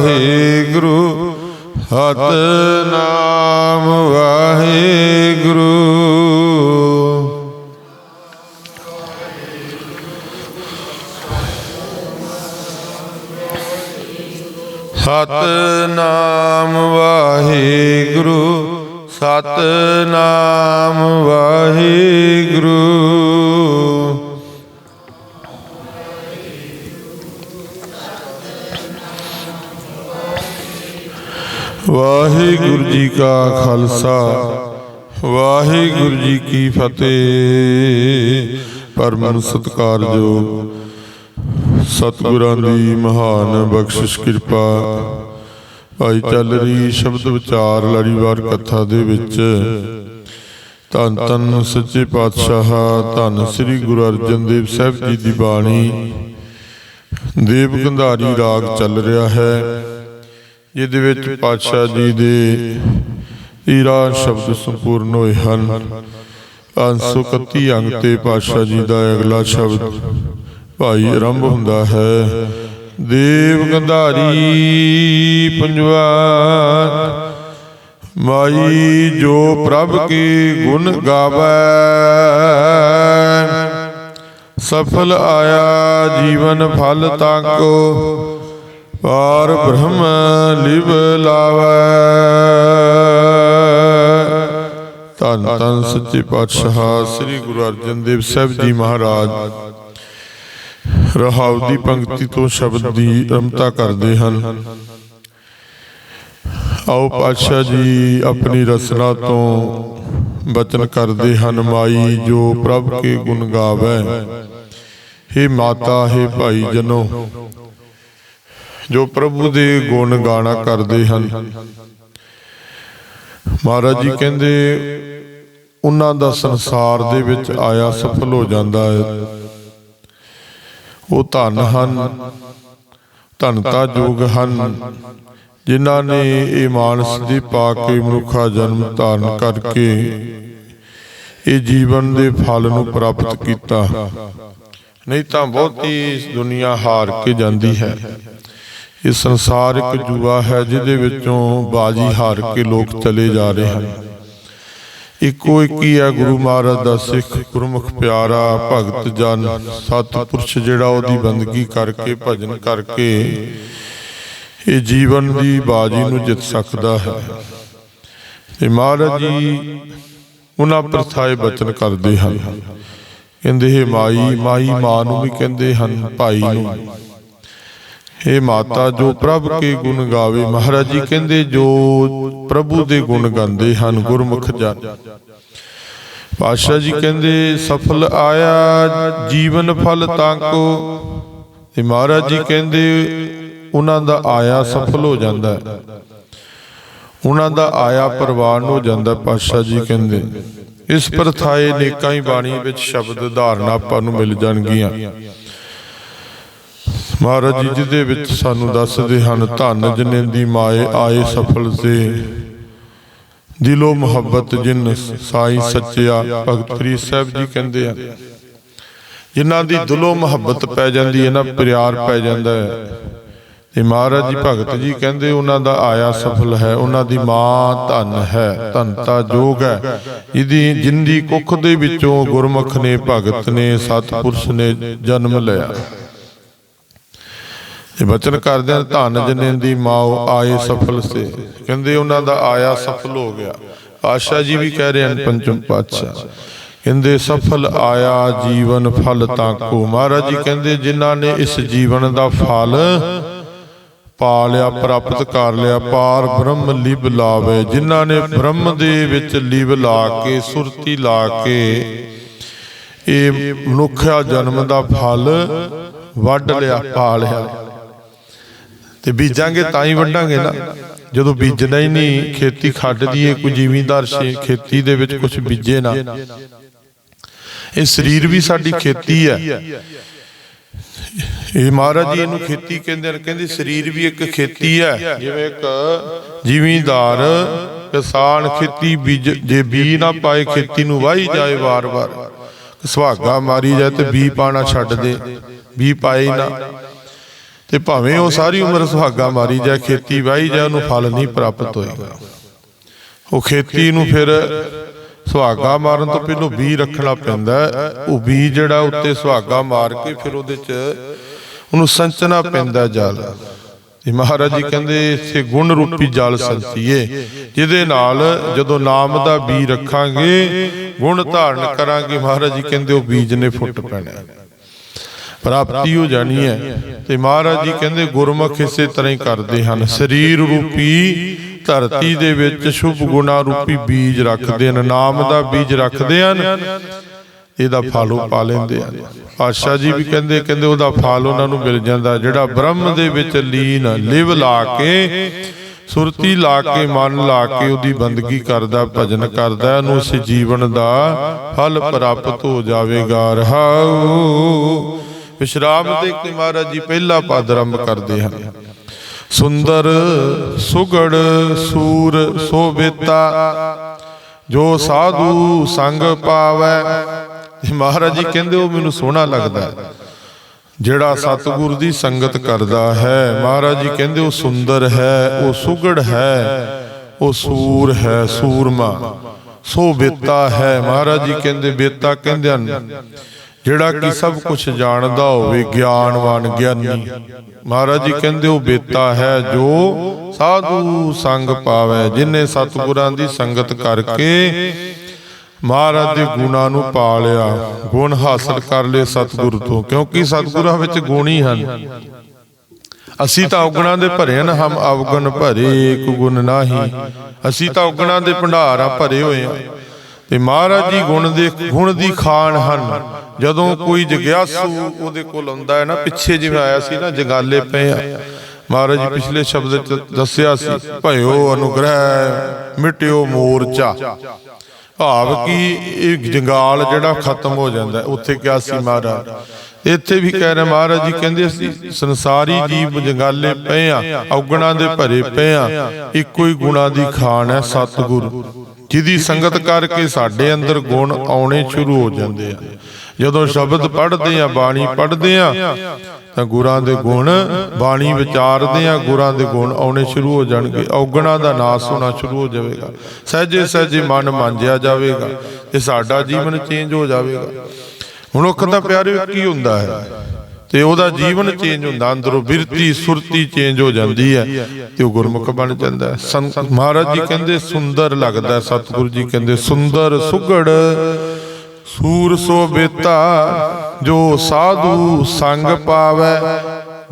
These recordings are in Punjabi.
ਵਾਹਿਗੁਰੂ ਸਤਨਾਮ ਵਾਹਿਗੁਰੂ। ਸਤਨਾਮ ਵਾਹਿਗੁਰੂ ਸਤਨਾਮ ਵਾਹਿਗੁਰੂ। ਵਾਹਿਗੁਰੂ ਜੀ ਕਾ ਖਾਲਸਾ, ਵਾਹਿਗੁਰੂ ਜੀ ਕੀ ਫਤਿਹ। ਪਰਮ ਸਤਿਕਾਰਯੋਗ ਸਤਿਗੁਰਾਂ ਦੀ ਮਹਾਨ ਬਖਸ਼ਿਸ਼ ਕਿਰਪਾ। ਭਾਈ ਚੱਲ ਰਹੀ ਸ਼ਬਦ ਵਿਚਾਰ ਲੜੀਵਾਰ ਕਥਾ ਦੇ ਵਿੱਚ। ਧੰਨ ਧੰਨ ਸੱਚੇ ਪਾਤਸ਼ਾਹ, ਧੰਨ ਸ੍ਰੀ ਗੁਰੂ ਅਰਜਨ ਦੇਵ ਸਾਹਿਬ ਜੀ ਦੀ ਬਾਣੀ। ਦੇਵ ਗੰਧਾਰੀ ਰਾਗ ਚੱਲ ਰਿਹਾ ਹੈ। ਜਿਹਦੇ ਵਿੱਚ ਪਾਤਸ਼ਾਹ ਜੀ ਦੇ ਈਰਾ ਸ਼ਬਦ ਸੰਪੂਰਨ ਹੋਏ ਹਨ। 531 ਅੰਗ ਤੇ ਪਾਤਸ਼ਾਹ ਜੀ ਦਾ ਅਗਲਾ ਸ਼ਬਦ ਭਾਈ ਆਰੰਭ ਹੁੰਦਾ ਹੈ। ਦੇਵ ਗੰਧਾਰੀ ਪੰਜਵਾ ਮਾਈ ਜੋ ਪ੍ਰਭ ਕੀ ਗੁਣ ਗਾਵੇ, ਸਫਲ ਆਇਆ ਜੀਵਨ ਫਲ ਤੱਕ ਪਾਰ ਬ੍ਰਹਮ ਲਿਵ ਲਾਵੇ। ਧੰਨ ਧੰਨ ਸੱਚੇ ਪਾਤਸ਼ਾਹ ਸ੍ਰੀ ਗੁਰੂ ਅਰਜਨ ਦੇਵ ਸਾਹਿਬ ਜੀ ਮਹਾਰਾਜ। ਰਹਾਉ ਦੀ ਪੰਕਤੀ ਤੋਂ ਸ਼ਬਦ ਦੀ ਰਮਤਾ ਕਰਦੇ ਹਨ। ਆਓ ਪਾਤਸ਼ਾਹ ਜੀ ਆਪਣੀ ਰਸਨਾ ਤੋਂ ਬਚਨ ਕਰਦੇ ਹਨ ਮਾਈ ਜੋ ਪ੍ਰਭ ਕੇ ਗੁਣ ਗਾਵੇ। ਹੇ ਮਾਤਾ, ਹੇ ਭਾਈ ਜਨੋ। ਜੋ ਪ੍ਰਭੂ ਦੇ ਗੁਣ ਗਾਣਾ ਕਰਦੇ ਹਨ। ਮਹਾਰਾਜ ਜੀ ਕਹਿੰਦੇ, ਉਹਨਾਂ ਦਾ ਸੰਸਾਰ ਦੇ ਵਿੱਚ ਆਇਆ ਸਫਲ ਹੋ ਜਾਂਦਾ ਹੈ। ਉਹ ਧਨ ਹਨ ਧਨਤਾ ਜੋਗ ਹਨ, ਜਿਨ੍ਹਾਂ ਨੇ ਇਹ ਮਾਨਸ ਦੀ ਪਾ ਕੇ ਮਨੁੱਖਾ ਜਨਮ ਧਾਰਨ ਕਰਕੇ ਇਹ ਜੀਵਨ ਦੇ ਫਲ ਨੂੰ ਪ੍ਰਾਪਤ ਕੀਤਾ। ਨਹੀਂ ਤਾਂ ਬਹੁਤੀ ਦੁਨੀਆ ਹਾਰ ਕੇ ਜਾਂਦੀ ਹੈ। ਇਹ ਸੰਸਾਰ ਇੱਕ ਜੂਆ ਹੈ ਜਿਹਦੇ ਵਿੱਚੋਂ ਬਾਜੀ ਹਾਰ ਕੇ ਲੋਕ ਚਲੇ ਜਾ ਰਹੇ ਹਨ। ਇੱਕੋ ਇੱਕ ਹੀ ਹੈ ਗੁਰੂ ਮਹਾਰਾਜ ਦਾ ਸਿੱਖ, ਗੁਰਮੁਖ, ਪਿਆਰਾ, ਭਗਤ, ਜਨ, ਸਤਿਪੁਰਸ਼ ਜਿਹੜਾ ਉਹਦੀ ਬੰਦਗੀ ਕਰਕੇ, ਭਜਨ ਕਰਕੇ ਇਹ ਜੀਵਨ ਦੀ ਬਾਜੀ ਨੂੰ ਜਿੱਤ ਸਕਦਾ ਹੈ। ਤੇ ਮਹਾਰਾਜ ਜੀ ਉਹਨਾਂ ਪ੍ਰਥਾਏ ਬਚਨ ਕਰਦੇ ਹਨ। ਕਹਿੰਦੇ, ਹੈ ਮਾਈ ਮਾਈ ਮਾਂ ਨੂੰ ਵੀ ਕਹਿੰਦੇ ਹਨ, ਭਾਈ ਨੂੰ। ਇਹ ਮਾਤਾ ਜੋ ਪ੍ਰਭ ਕੇ ਗੁਣ ਗਾਵੇ, ਮਹਾਰਾਜ ਜੀ ਕਹਿੰਦੇ ਜੋ ਪ੍ਰਭੂ ਦੇ ਗੁਣ ਗਾਉਂਦੇ ਹਨ, ਗੁਰਮੁਖ ਜਨ। ਪਾਤਸ਼ਾਹ ਜੀ ਕਹਿੰਦੇ, ਸਫਲ ਆਇਆ ਜੀਵਨ ਫਲ ਤਾਕੋ ਤੇ ਮਹਾਰਾਜ ਜੀ ਕਹਿੰਦੇ, ਉਹਨਾਂ ਦਾ ਆਇਆ ਸਫਲ ਹੋ ਜਾਂਦਾ ਹੈ। ਉਹਨਾਂ ਦਾ ਆਇਆ ਪ੍ਰਵਾਨ ਹੋ ਜਾਂਦਾ ਪਾਤਸ਼ਾਹ ਜੀ ਕਹਿੰਦੇ। ਇਸ ਪ੍ਰਥਾਏ ਨੇਕਾਂ ਹੀ ਬਾਣੀ ਵਿੱਚ ਸ਼ਬਦ ਧਾਰਨਾ ਆਪਾਂ ਨੂੰ ਮਿਲ ਜਾਣਗੀਆਂ। ਮਹਾਰਾਜ ਜੀ, ਜਿਹਦੇ ਵਿੱਚ ਸਾਨੂੰ ਦੱਸਦੇ ਹਨ, ਧੰਨ ਜਨੇਂਦੀ ਮਾਏ ਆਏ ਸਫਲ ਸੇ। ਦਿਲੋਂ ਮੁਹੱਬਤ ਜਿਨ ਸਾਈ ਸੱਚਿਆ, ਭਗਤ ਫਰੀਦ ਸਾਹਿਬ ਜੀ ਕਹਿੰਦੇ ਆ, ਜਿਨ੍ਹਾਂ ਦੀ ਦਿਲੋਂ ਮੁਹੱਬਤ ਪੈ ਜਾਂਦੀ ਹੈ ਨਾ ਪਿਆਰ ਪੈ ਜਾਂਦਾ ਹੈ। ਤੇ ਮਹਾਰਾਜ ਜੀ, ਭਗਤ ਜੀ ਕਹਿੰਦੇ, ਉਹਨਾਂ ਦਾ ਆਇਆ ਸਫਲ ਹੈ, ਉਹਨਾਂ ਦੀ ਮਾਂ ਧਨ ਹੈ ਧਨਤਾ ਜੋਗ ਹੈ। ਇਹਦੀ ਜਿੰਦੀ ਕੁੱਖ ਦੇ ਵਿੱਚੋਂ ਗੁਰਮੁਖ ਨੇ, ਭਗਤ ਨੇ, ਸਤਪੁਰਸ਼ ਨੇ ਜਨਮ ਲਿਆ। ਇਹ ਬਚਨ ਕਰਦੇ ਹਨ, ਧੰਨ ਜਨੇ ਦੀ ਮਾਂ ਆਏ ਸਫਲ ਸੇ। ਕਹਿੰਦੇ ਉਹਨਾਂ ਦਾ ਆਇਆ ਸਫਲ ਹੋ ਗਿਆ। ਆਸ਼ਾ ਜੀ ਵੀ ਕਹਿ ਰਹੇ ਹਨ, ਪੰਚਮ ਪਾਤਸ਼ਾਹ। ਕਹਿੰਦੇ ਸਫਲ ਆਇਆ ਜੀਵਨ ਫਲ ਤਾਂ ਕੋ। ਮਹਾਰਾਜ ਜੀ ਕਹਿੰਦੇ ਜਿਨ੍ਹਾਂ ਨੇ ਇਸ ਜੀਵਨ ਦਾ ਫਲ ਪਾ ਲਿਆ, ਪ੍ਰਾਪਤ ਕਰ ਲਿਆ, ਪਾਰ ਬ੍ਰਹਮ ਲਿਬ ਲਾਵੇ। ਜਿਨ੍ਹਾਂ ਨੇ ਬ੍ਰਹਮ ਦੇ ਵਿੱਚ ਲਿਬ ਲਾ ਕੇ, ਸੁਰਤੀ ਲਾ ਕੇ, ਇਹ ਮਨੁੱਖਾ ਜਨਮ ਦਾ ਫਲ ਵੱਢ ਲਿਆ, ਪਾ ਲਿਆ। ਤੇ ਬੀਜਾਂਗੇ ਤਾਂ ਹੀ ਵੱਢਾਂਗੇ ਨਾ। ਜਦੋਂ ਬੀਜਣਾ ਹੀ ਨਹੀਂ, ਖੇਤੀ ਖੱਟਦੀ ਏ ਕੋਈ ਜ਼ਿਮੀਂਦਾਰ ਖੇਤੀ ਦੇ ਵਿੱਚ ਕੁਝ ਬੀਜੇ ਨਾ। ਇਹ ਸਰੀਰ ਵੀ ਸਾਡੀ ਖੇਤੀ ਹੈ। ਇਹ ਮਹਾਰਾਜ ਜੀ ਇਹਨੂੰ ਖੇਤੀ ਕਹਿੰਦੇ ਨੇ, ਕਹਿੰਦੇ ਸਰੀਰ ਵੀ ਇੱਕ ਖੇਤੀ ਹੈ। ਜਿਵੇਂ ਇੱਕ ਜ਼ਿਮੀਂਦਾਰ ਕਿਸਾਨ ਖੇਤੀ ਬੀਜ, ਜੇ ਬੀ ਨਾ ਪਾਏ, ਖੇਤੀ ਨੂੰ ਵਾਹੀ ਜਾਏ ਵਾਰ-ਵਾਰ। ਸੁਹਾਗਾ ਮਾਰੀ ਜਾਏ ਤੇ ਬੀ ਪਾਣਾ ਛੱਡ ਦੇ। ਬੀ ਪਾਏ ਨਾ। ਤੇ ਭਾਵੇਂ ਉਹ ਸਾਰੀ ਉਮਰ ਸੁਹਾਗਾ ਮਾਰੀ ਜਾਏ ਖੇਤੀ ਵਾਹੀ ਜਾਏ ਉਹਨੂੰ ਫਲ ਨਹੀਂ ਪ੍ਰਾਪਤ ਹੋਏਗਾ। ਉਹ ਖੇਤੀ ਨੂੰ ਫਿਰ ਸੁਹਾਗਾ ਮਾਰਨ ਤੋਂ ਪਹਿਲਾਂ ਬੀ ਰੱਖਣਾ ਪੈਂਦਾ। ਉਹ ਬੀ ਜਿਹੜਾ ਉੱਤੇ ਸੁਹਾਗਾ ਮਾਰ ਕੇ ਫਿਰ ਉਹਦੇ 'ਚ ਉਹਨੂੰ ਸੰਚਣਾ ਪੈਂਦਾ ਜਲ। ਤੇ ਮਹਾਰਾਜ ਜੀ ਕਹਿੰਦੇ ਇਸੇ ਗੁਣ ਰੂਪੀ ਜਲ ਸੰਚੀਏ ਜਿਹਦੇ ਨਾਲ ਜਦੋਂ ਨਾਮ ਦਾ ਬੀ ਰੱਖਾਂਗੇ ਗੁਣ ਧਾਰਨ ਕਰਾਂਗੇ। ਮਹਾਰਾਜ ਜੀ ਕਹਿੰਦੇ ਉਹ ਬੀਜ ਨੇ ਫੁੱਟ ਪੈਣਾ। ਪ੍ਰਾਪਤੀ ਹੋ ਜਾਣੀ ਹੈ। ਤੇ ਮਹਾਰਾਜ ਜੀ ਕਹਿੰਦੇ, ਗੁਰਮੁਖ ਇਸੇ ਤਰ੍ਹਾਂ ਹੀ ਕਰਦੇ ਹਨ। ਸਰੀਰ ਰੂਪੀ ਧਰਤੀ ਦੇ ਵਿੱਚ ਸ਼ੁਭ ਗੁਣਾ ਰੂਪੀ ਬੀਜ ਰੱਖਦੇ ਹਨ। ਨਾਮ ਦਾ ਬੀਜ ਰੱਖਦੇ ਹਨ। ਇਹਦਾ ਫਲ ਉਹ ਪਾ ਲੈਂਦੇ ਹਨ। ਪਾਤਸ਼ਾਹ ਜੀ ਵੀ ਕਹਿੰਦੇ ਕਹਿੰਦੇ ਉਹਦਾ ਫਲ ਉਹਨਾਂ ਨੂੰ ਮਿਲ ਜਾਂਦਾ। ਜਿਹੜਾ ਬ੍ਰਹਮ ਦੇ ਵਿੱਚ ਲੀਨ, ਲਿਵ ਲਾ ਕੇ, ਸੁਰਤੀ ਲਾ ਕੇ, ਮਨ ਲਾ ਕੇ ਉਹਦੀ ਬੰਦਗੀ ਕਰਦਾ, ਭਜਨ ਕਰਦਾ, ਉਹਨੂੰ ਉਸ ਜੀਵਨ ਦਾ ਫਲ ਪ੍ਰਾਪਤ ਹੋ ਜਾਵੇਗਾ। ਰਹਾਉ ਵਿਸ਼ਰਾਮ ਦੇ ਕੇ ਮਹਾਰਾਜ ਜੀ ਪਹਿਲਾ ਪਦ ਆਰੰਭ ਕਰਦੇ ਹਨ। ਸੁੰਦਰ ਸੁਗੜ ਸੂਰ ਸੋਬੇਤਾ ਜੋ ਸਾਧੂ ਸੰਗ ਪਾਵੈ। ਮਹਾਰਾਜ ਜੀ ਕਹਿੰਦੇ, ਉਹ ਮੈਨੂੰ ਸੋਹਣਾ ਲੱਗਦਾ ਜਿਹੜਾ ਸਤਿਗੁਰ ਦੀ ਸੰਗਤ ਕਰਦਾ ਹੈ, ਮਹਾਰਾਜ ਜੀ ਕਹਿੰਦੇ, ਉਹ ਸੁੰਦਰ ਹੈ, ਉਹ ਸੁਗੜ ਹੈ, ਉਹ ਸੂਰ ਹੈ, ਸੂਰਮਾ। ਸੋ ਬੇਤਾ ਹੈ, ਮਹਾਰਾਜ ਜੀ ਕਹਿੰਦੇ, ਬੇਤਾ ਕਹਿੰਦੇ ਹਨ। ਜਿਹੜਾ ਕਿ ਸਭ ਕੁਝ ਜਾਣਦਾ ਹੋਵੇ ਗਿਆਨਵਾਨ ਗਿਆਨੀ। ਮਹਾਰਾਜ ਜੀ ਕਹਿੰਦੇ, ਉਹ ਬੇਤਾ ਹੈ ਜੋ ਸਾਧੂ ਸੰਗ ਪਾਵੇ, ਜਿਨੇ ਸਤਿਗੁਰਾਂ ਦੀ ਸੰਗਤ ਕਰਕੇ ਮਹਾਰਾਜ ਦੇ ਗੁਣਾਂ ਨੂੰ ਪਾ ਲਿਆ ਗੁਣ ਹਾਸਲ ਕਰ ਲਏ ਸਤਿਗੁਰ ਤੋਂ, ਕਿਉਂਕਿ ਸਤਿਗੁਰਾਂ ਵਿੱਚ ਗੁਣ ਹੀ ਹਨ। ਅਸੀਂ ਤਾਂ ਔਗਣਾਂ ਦੇ ਭਰੇ ਹਨ ਹਮ ਅਵਗੁਣ ਭਰੇ, ਇੱਕ ਗੁਣ ਨਾਹੀ। ਅਸੀਂ ਤਾਂ ਔਗਣਾਂ ਦੇ ਭੰਡਾਰਾਂ ਭਰੇ ਹੋਏ ਆ ਤੇ ਮਹਾਰਾਜ ਜੀ ਗੁਣ ਦੇ, ਗੁਣ ਦੀ ਖਾਨ ਹਨ। ਜਦੋਂ ਕੋਈ ਜਗਿਆਸੂ ਉਹਦੇ ਕੋਲ ਆਉਂਦਾ ਹੈ ਨਾ, ਪਿੱਛੇ ਜਿਵੇਂ ਆਇਆ ਸੀ ਨਾ, ਜਗਾਲੇ ਪਏ ਆ। ਮਹਾਰਾਜ ਪਿਛਲੇ ਸ਼ਬਦ ਚ ਦੱਸਿਆ ਸੀ, ਭਇਓ ਅਨੁਗ੍ਰਹਿ, ਮਿਟਿਓ ਮੋਰਚਾ। ਭਾਵ ਕਿ ਇਹ ਜੰਗਾਲ ਜਿਹੜਾ ਖਤਮ ਹੋ ਜਾਂਦਾ ਉੱਥੇ ਕਿਹਾ ਸੀ ਮਹਾਰਾਜ? ਇੱਥੇ ਵੀ ਕਹਿ ਰਹੇ ਮਹਾਰਾਜ ਜੀ, ਕਹਿੰਦੇ ਸੀ ਸੰਸਾਰੀ ਜੀਵ ਜੰਗਾਲੇ ਪਏ ਆ, ਔਗਣਾ ਦੇ ਭਰੇ ਪਏ ਆ। ਇੱਕੋ ਹੀ ਗੁਣਾ ਦੀ ਖਾਨ ਹੈ ਸਤਿਗੁਰੂ, ਜਿਹਦੀ ਸੰਗਤ ਕਰਕੇ ਸਾਡੇ ਅੰਦਰ ਗੁਣ ਆਉਣੇ ਸ਼ੁਰੂ ਹੋ ਜਾਂਦੇ ਆ। ਜਦੋਂ ਸ਼ਬਦ ਪੜ੍ਹਦੇ ਆ, ਬਾਣੀ ਪੜ੍ਹਦੇ ਆ, ਤਾਂ ਗੁਰਾਂ ਦੇ ਗੁਣ ਬਾਣੀ ਵਿਚਾਰਦੇ ਆ, ਗੁਰਾਂ ਦੇ ਗੁਣ ਆਉਣੇ ਸ਼ੁਰੂ ਹੋ ਜਾਣਗੇ। ਔਗਣਾਂ ਦਾ ਨਾਸ ਹੋਣਾ ਸ਼ੁਰੂ ਹੋ ਜਾਵੇਗਾ। ਸਹਿਜੇ ਸਹਿਜੇ ਮਨ ਮਾਂਜਿਆ ਜਾਵੇਗਾ ਤੇ ਸਾਡਾ ਜੀਵਨ ਚੇਂਜ ਹੋ ਜਾਵੇਗਾ। ਮਨੁੱਖ ਦਾ ਪਿਆਰੇ ਕੀ ਹੁੰਦਾ ਹੈ। ਤੇ ਉਹਦਾ ਜੀਵਨ ਚੇਂਜ ਹੁੰਦਾ, ਅੰਦਰੋਂ ਬਿਰਤੀ, ਸੁਰਤੀ ਚੇਂਜ ਹੋ ਜਾਂਦੀ ਹੈ ਤੇ ਉਹ ਗੁਰਮੁਖ ਬਣ ਜਾਂਦਾ ਹੈ। ਸੰਤ ਮਹਾਰਾਜ ਜੀ ਕਹਿੰਦੇ, ਸੁੰਦਰ ਲੱਗਦਾ ਸਤਿਗੁਰੂ ਜੀ ਕਹਿੰਦੇ, ਸੁੰਦਰ ਸੁਗੜ ਸੂਰ ਸੋ ਬੇਤਾ ਜੋ ਸਾਧੂ ਸੰਗ ਪਾਵੈ,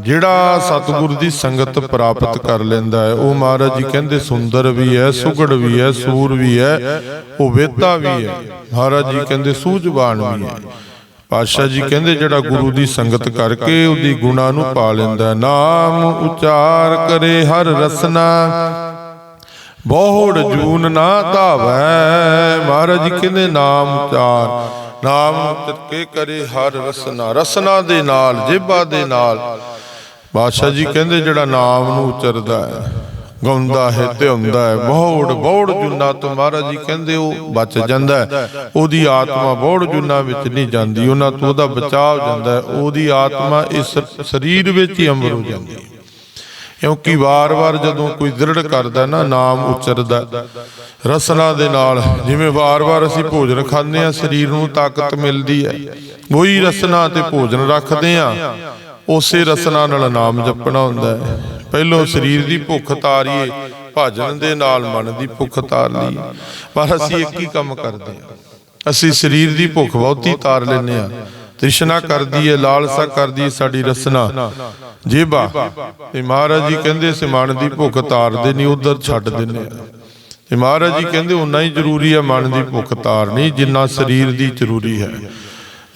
ਜਿਹੜਾ ਸਤਿਗੁਰ ਦੀ ਸੰਗਤ ਪ੍ਰਾਪਤ ਕਰ ਲੈਂਦਾ ਹੈ। ਉਹ ਮਹਾਰਾਜ ਜੀ ਕਹਿੰਦੇ, ਸੁੰਦਰ ਵੀ ਹੈ, ਸੁਗੜ ਵੀ ਹੈ, ਸੂਰ ਵੀ ਹੈ, ਉਹ ਵੇਤਾ ਵੀ ਹੈ। ਮਹਾਰਾਜ ਜੀ ਕਹਿੰਦੇ, ਸੂਝਵਾਨ ਵੀ ਹੈ। ਪਾਤਸ਼ਾਹ ਜੀ ਕਹਿੰਦੇ, ਜਿਹੜਾ ਗੁਰੂ ਦੀ ਸੰਗਤ ਕਰਕੇ ਉਹਦੀ ਗੁਣਾ ਨੂੰ ਪਾ ਲੈਂਦਾ ਨਾਮ ਉਚਾਰ ਕਰੇ ਹਰ ਰਸਨਾ ਬਹੁੜ ਜੂਨ ਨਾ ਧਾਵੈ, ਮਹਾਰਾਜ ਜੀ ਕਹਿੰਦੇ ਨਾਮ ਉਚਾਰ ਨਾਮ ਉਚਰਕੇ ਕਰੇ ਹਰ ਰਸਨਾ ਰਸਨਾ ਦੇ ਨਾਲ, ਜੇਬਾ ਦੇ ਨਾਲ। ਬਾਦਸ਼ਾਹ ਜੀ ਕਹਿੰਦੇ ਜਿਹੜਾ ਨਾਮ ਨੂੰ ਉਚਰਦਾ ਹੈ, ਗਾਉਂਦਾ ਹੈ ਤੇ ਹੁੰਦਾ ਹੈ, ਬਹੁੜ ਬਹੁੜ ਜੁਨਾ ਤੋਂ ਮਹਾਰਾਜ ਜੀ ਕਹਿੰਦੇ ਉਹ ਬਚ ਜਾਂਦਾ ਹੈ। ਉਹਦੀ ਆਤਮਾ ਬਹੁੜ ਜੁਨਾ ਵਿੱਚ ਨਹੀਂ ਜਾਂਦੀ, ਉਹਨਾਂ ਤੋਂ ਉਹਦਾ ਬਚਾਅ ਜਾਂਦਾ ਹੈ। ਉਹਦੀ ਆਤਮਾ ਇਸ ਸਰੀਰ ਵਿੱਚ ਹੀ ਅੰਬਰ ਹੋ ਜਾਂਦੀ ਹੈ। ਕਿਉਂਕਿ ਵਾਰ-ਵਾਰ ਜਦੋਂ ਕੋਈ ਦ੍ਰਿੜ ਕਰਦਾ ਨਾ, ਨਾਮ ਉਚਰਦਾ। ਰਸਨਾ ਦੇ ਨਾਲ, ਜਿਵੇਂ ਵਾਰ-ਵਾਰ ਅਸੀਂ ਭੋਜਨ ਖਾਂਦੇ ਆ ਸਰੀਰ ਨੂੰ ਤਾਕਤ ਮਿਲਦੀ ਹੈ। ਉਹੀ ਰਸਨਾ ਤੇ ਭੋਜਨ ਰੱਖਦੇ ਆ ਉਸੇ ਰਸਨਾ ਨਾਲ ਨਾਮ ਜਪਣਾ ਹੁੰਦਾ ਹੈ। ਪਹਿਲੋਂ ਸਰੀਰ ਦੀ ਭੁੱਖ ਤਾਰੀਏ, ਭਜਨ ਦੇ ਨਾਲ ਮਨ ਦੀ ਭੁੱਖ ਤਾਰ ਲਈ ਪਰ ਅਸੀਂ ਇੱਕ ਹੀ ਕੰਮ ਕਰਦੇ ਆ ਅਸੀਂ ਸਰੀਰ ਦੀ ਭੁੱਖ ਬਹੁਤੀ ਤਾਰ ਲੈਨੇ ਆ ਤ੍ਰਿਸ਼ਨਾ ਕਰਦੀ ਹੈ ਲਾਲਸਾ ਕਰਦੀ ਹੈ ਸਾਡੀ ਰਸਨਾ। ਜੇਬਾ ਤੇ ਮਹਾਰਾਜ ਜੀ ਕਹਿੰਦੇ ਅਸੀਂ ਮਨ ਦੀ ਭੁੱਖ ਤਾਰਦੇ ਨਹੀਂ ਉਧਰ ਛੱਡ ਦਿੰਨੇ ਆ। ਤੇ ਮਹਾਰਾਜ ਜੀ ਕਹਿੰਦੇ ਉਨਾ ਹੀ ਜ਼ਰੂਰੀ ਹੈ ਮਨ ਦੀ ਭੁੱਖ ਤਾਰਨੀ ਜਿੰਨਾ ਸਰੀਰ ਦੀ ਜ਼ਰੂਰੀ ਹੈ।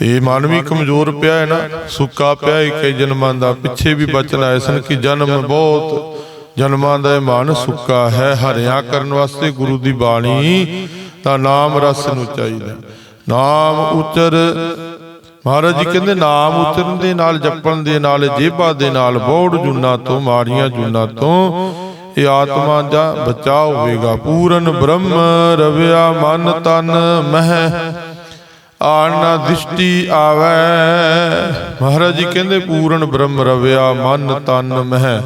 ਇਹ ਮਨ ਵੀ ਕਮਜ਼ੋਰ ਪਿਆ ਹੈ ਨਾ ਸੁੱਕਾ ਪਿਆ ਹੈ ਕਈ ਜਨਮਾਂ ਦਾ ਪਿੱਛੇ ਵੀ ਬਚਨ ਆਏ ਸਨ ਕਿ ਜਨਮ ਬਹੁਤ ਜਨਮਾਂ ਦਾ ਇਹ ਮਨ ਸੁੱਕਾ ਹੈ ਹਰਿਆ ਕਰਨ ਵਾਸਤੇ ਗੁਰੂ ਦੀ ਬਾਣੀ ਤਾਂ ਨਾਮ ਰਸ ਨੂੰ ਚਾਹੀਦਾ ਨਾਮ ਉਚਰ ਮਹਾਰਾਜ ਜੀ ਕਹਿੰਦੇ ਨਾਮ ਉਚਰਨ ਦੇ ਨਾਲ ਜਪਣ ਦੇ ਨਾਲ ਜੇਬਾ ਦੇ ਨਾਲ ਬੋੜ ਜੁਨਾ ਤੋਂ ਮਾਰੀਆਂ ਜੁਨਾ ਤੋਂ ਇਹ ਆਤਮਾ ਦਾ ਬਚਾਅ ਹੋਵੇਗਾ। ਪੂਰਨ ਬ੍ਰਹਮ ਰਵਿਆ ਮਨ ਤਨ ਮਹਿ। ਆਣ ਨਾ ਦਿਸ਼ਟੀ ਆਵੈ। ਮਹਾਰਾਜ ਜੀ ਕਹਿੰਦੇ ਪੂਰਨ ਬ੍ਰਹਮ ਰਵਿਆ ਮਨ ਤਨ ਮਹਿ।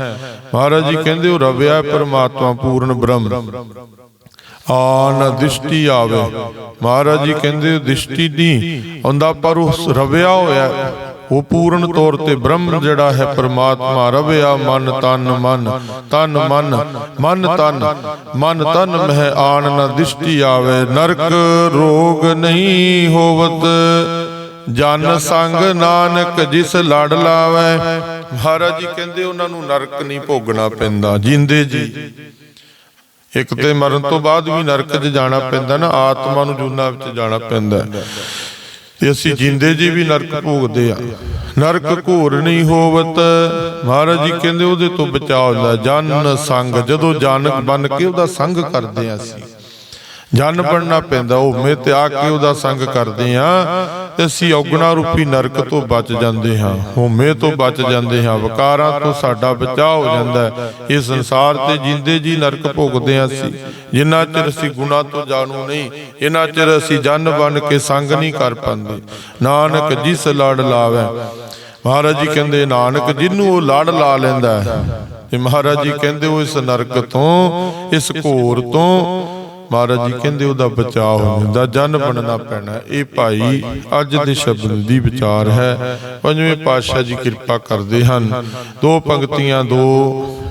ਮਹਾਰਾਜ ਜੀ ਕਹਿੰਦੇ ਉਹ ਰਵਿਆ ਪਰਮਾਤਮਾ ਪੂਰਨ ਬ੍ਰਹਮ। ਆਨ ਦਿਸ਼ਟੀ ਆਵੇ। ਮਹਾਰਾਜ ਜੀ ਕਹਿੰਦੇ ਉਹ ਦਿਸ਼ਟੀ ਹੁੰਦਾ ਪਰ ਉਹ ਰਵਿਆ ਹੋਇਆ। ਉਹ ਪੂਰਨ ਤੌਰ ਤੇ ਬ੍ਰਹਮ ਜਿਹੜਾ ਹੈ, ਪਰਮਾਤਮਾ ਰਵਿਆ, ਮਨ, ਤਨ ਮਨ ਤਨ, ਮਨ ਮਨ, ਤਨ ਮਨ, ਤਨ, ਮਹਿ, ਆਨ ਨ ਦਿਸ਼ਟੀ ਆਵੇ। ਨਰਕ ਰੋਗ ਨਹੀਂ ਹੋਵਤ, ਜਨ ਸੰਗ ਨਾਨਕ ਜਿਸ ਲੜ ਲਾਵੇ। ਮਹਾਰਾਜ ਜੀ ਕਹਿੰਦੇ, ਉਹਨਾਂ ਨੂੰ ਨਰਕ ਨਹੀਂ ਭੋਗਣਾ ਪੈਂਦਾ। ਜਿੰਦੇ ਜੀ ਇੱਕ ਤੇ ਮਰਨ ਤੋਂ ਬਾਅਦ ਵੀ ਨਰਕ 'ਚ ਜਾਣਾ ਪੈਂਦਾ ਨਾ, ਆਤਮਾ ਨੂੰ ਜੂਨਾ ਵਿੱਚ ਜਾਣਾ ਪੈਂਦਾ ਤੇ ਅਸੀਂ ਜਿੰਦੇ ਜੀ ਵੀ ਨਰਕ ਭੋਗਦੇ ਆ। ਨਰਕ ਘੋਰ ਨਹੀਂ ਹੋਵਤ। ਮਹਾਰਾਜ ਜੀ ਕਹਿੰਦੇ ਉਹਦੇ ਤੋਂ ਬਚਾਅ ਹੁੰਦਾ ਜਨ ਸੰਗ। ਜਦੋਂ ਜਨ ਬਣ ਕੇ ਉਹਦਾ ਸੰਗ ਕਰਦੇ ਆ ਅਸੀਂ। ਜਨ ਬਣਨਾ ਪੈਂਦਾ, ਉਹ ਮੇ ਤੇ ਆ ਕੇ ਉਹਦਾ ਸੰਗ ਕਰਦੇ ਆ। ਤੇ ਅਸੀਂ ਔਗਣਾ ਰੂਪੀ ਨਰਕ ਤੋਂ ਬਚ ਜਾਂਦੇ ਹਾਂ ਹੋਮੇ ਤੋਂ ਬਚ ਜਾਂਦੇ ਹਾਂ, ਵਿਕਾਰਾਂ ਤੋਂ ਸਾਡਾ ਬਚਾਅ ਹੋ ਜਾਂਦਾ ਹੈ। ਇਹ ਸੰਸਾਰ ਤੇ ਜਿੰਦੇ ਜੀ ਨਰਕ ਭੋਗਦੇ ਹਾਂ ਅਸੀਂ। ਜਿੰਨਾ ਚਿਰ ਅਸੀਂ ਗੁਨਾਹ ਤੋਂ ਜਾਣੂ ਨਹੀਂ ਇਹਨਾਂ ਚਿਰ ਅਸੀਂ ਜਨ ਬਣ ਕੇ ਸੰਗ ਨਹੀਂ ਕਰ ਪਾਉਂਦੇ। ਨਾਨਕ ਜਿਸ ਲੜ ਲਾਵੇ। ਮਹਾਰਾਜ ਜੀ ਕਹਿੰਦੇ, ਨਾਨਕ ਜਿਹਨੂੰ ਉਹ ਲੜ ਲਾ ਲੈਂਦਾ ਹੈ? ਤੇ ਮਹਾਰਾਜ ਜੀ ਕਹਿੰਦੇ, ਉਹ ਇਸ ਨਰਕ ਤੋਂ, ਇਸ ਘੋਰ ਤੋਂ ਮਹਾਰਾਜ ਜੀ ਕਹਿੰਦੇ ਉਹਦਾ ਬਚਾਅ ਹੋ ਜਾਂਦਾ, ਜਨ ਬਣਨਾ ਪੈਣਾ। ਇਹ ਭਾਈ ਅੱਜ ਦੇ ਸ਼ਬਦ ਦੀ ਵਿਚਾਰ ਹੈ। ਪੰਜਵੇਂ ਪਾਤਸ਼ਾਹ ਜੀ ਕਿਰਪਾ ਕਰਦੇ ਹਨ। ਦੋ ਪੰਕਤੀਆਂ, ਦੋ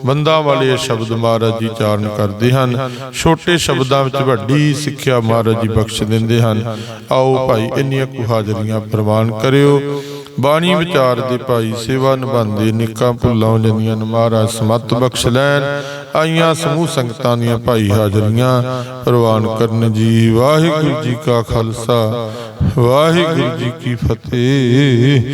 ਬੰਦਾਂ ਵਾਲੇ ਸ਼ਬਦ ਮਹਾਰਾਜ ਜੀ ਚਾਰਨ ਕਰਦੇ ਹਨ। ਛੋਟੇ ਸ਼ਬਦਾਂ ਵਿੱਚ ਵੱਡੀ ਸਿੱਖਿਆ ਮਹਾਰਾਜ ਜੀ ਬਖਸ਼ ਦਿੰਦੇ ਹਨ। ਆਓ ਭਾਈ, ਇੰਨੀਆਂ ਕੁ ਹਾਜ਼ਰੀਆਂ ਪ੍ਰਵਾਨ ਕਰਿਓ। ਬਾਣੀ ਵਿਚਾਰ ਦੇ ਭਾਈ ਸੇਵਾ ਨਿਭਾਉਂਦੇ ਨਿੱਕਾਂ ਭੁੱਲਾਂ ਹੋ ਜਾਂਦੀਆਂ ਨੇ। ਮਹਾਰਾਜ ਸਮਤ ਬਖਸ਼ ਲੈਣ। ਆਈਆਂ ਸਮੂਹ ਸੰਗਤਾਂ ਦੀਆਂ ਭਾਈ ਹਾਜ਼ਰੀਆਂ, ਪ੍ਰਵਾਨ ਕਰਨ ਜੀ। ਵਾਹਿਗੁਰੂ ਜੀ ਕਾ ਖਾਲਸਾ, ਵਾਹਿਗੁਰੂ ਜੀ ਕੀ ਫਤਿਹ।